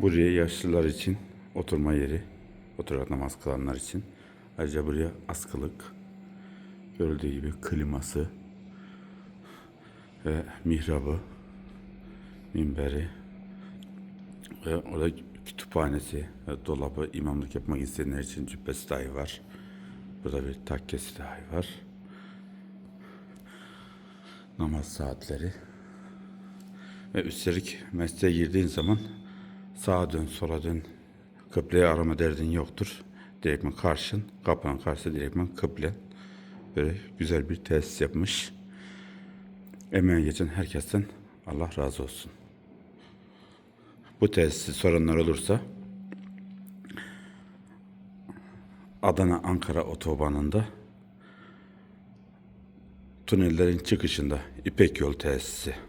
Buraya yaşlılar için oturma yeri, oturarak namaz kılanlar için. Ayrıca buraya askılık, görüldüğü gibi kliması ve mihrabı, minberi ve orada kütüphanesi, ve dolabı, imamlık yapmak isteyenler için cübbesi dahi var. Burada bir takkesi dahi var. Namaz saatleri. Ve üstelik mescide girdiğin zaman sağa dön, sola dön, kıbleyi arama derdin yoktur. Direktmen karşın, kapının karşısı direktmen kıble. Böyle güzel bir tesis yapmış. Emeğe geçen herkesten Allah razı olsun. Bu tesisi soranlar olursa Adana Ankara otobanında tünellerin çıkışında İpek Yol tesisi.